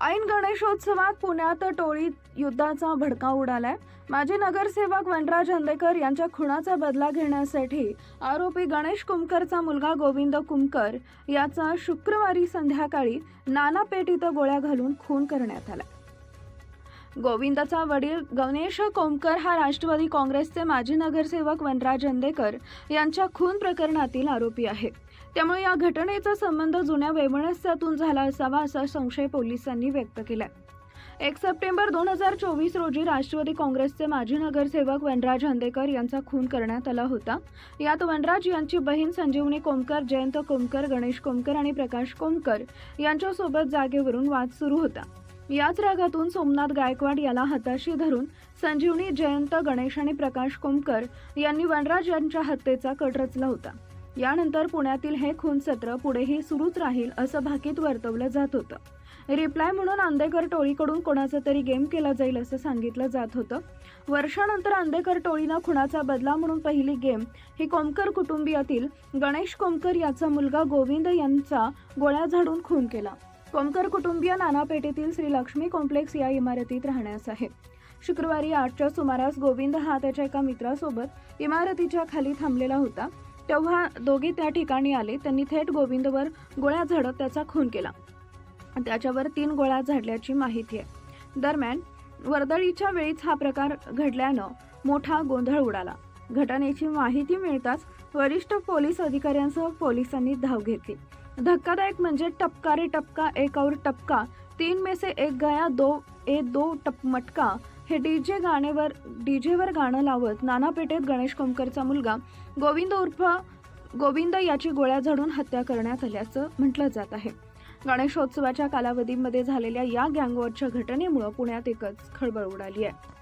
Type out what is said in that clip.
ऐन गणेशोत्सवात पुण्यात टोळीत युद्धाचा भडका उडालाय. माजी नगरसेवक वनराज हंदेकर यांच्या खुणाचा बदला घेण्यासाठी आरोपी गणेश कुमकरचा मुलगा गोविंद कुमकर याचा शुक्रवारी संध्याकाळी नानापेठ इथं गोळ्या घालून खून करण्यात आला. गोविंदाचा वडील गणेश कोमकर हा राष्ट्रवादी काँग्रेसचे माजी नगरसेवक वनराज हंदेकर यांच्या खून प्रकरणातील आरोपी आहे. त्यामुळे या घटनेचा संबंध जुन्या वैमनस्यातून झाला असावा असा संशय पोलिसांनी व्यक्त केला एक सप्टेंबर दोन हजार चोवीस रोजी राष्ट्रवादी काँग्रेसचे माजी नगरसेवक वनराज हंदेकर यांचा खून करण्यात आला होता. यात वनराज यांची बहीण संजीवनी कोमकर जयंत कोमकर गणेश कोमकर आणि प्रकाश कोमकर यांच्यासोबत जागेवरून वाद सुरू होता. याच रागातून सोमनाथ गायकवाड याला हाताशी धरून संजीवनी जयंत गणेश आणि प्रकाश कोमकर यांनी वनराज यांच्या हत्येचा कट रचला होता. यानंतर पुण्यातील हे खून सत्र पुढेही सुरूच राहील असं भाकीत वर्तवलं जात होतं. रिप्लाय म्हणून आंदेकर टोळीकडून कोणाचा तरी गेम केला जाईल असं सांगितलं जात होतं. वर्षानंतर आंदेकर टोळीनं खुणाचा बदला म्हणून पहिली गेम ही कोमकर कुटुंबियातील गणेश कोमकर याचा मुलगा गोविंद यांचा गोळ्या झाडून खून केला. कोमकर कुटुंबीय नानापेठेतील श्री लक्ष्मी कॉम्प्लेक्स या इमारतीत राहण्यास आहे. शुक्रवारी आठच्या सुमारास गोविंद हा त्याच्या एका मित्रासोबत इमारतीच्या खाली थांबलेला होता. तेव्हा दोघे त्या ठिकाणी आले. त्यांनी थेट गोविंदवर गोळ्या झाडत त्याचा खून केला. त्याच्यावर तीन गोळ्या झाडल्याची माहिती आहे. दरम्यान वर्दळीच्या वेळीच हा प्रकार घडल्यानं मोठा गोंधळ उडाला. घटनेची माहिती मिळताच वरिष्ठ पोलीस अधिकाऱ्यांसह पोलिसांनी धाव घेतली. धक्कादायक म्हणजे टपका रे टपका एक और टपका. तीन में से एक गया दो ए दो टप मटका. हे डीजे गाण्यावर डीजेवर गाणं लावत नानापेठेत गणेश कोमकरचा मुलगा गोविंद उर्फ गोविंद याची गोळ्या झाडून हत्या करण्यात आल्याचं म्हटलं जात आहे. गणेशोत्सवाच्या कालावधीमध्ये झालेल्या या गँगवॉरच्या घटनेमुळं पुण्यात एकच खळबळ उडाली आहे.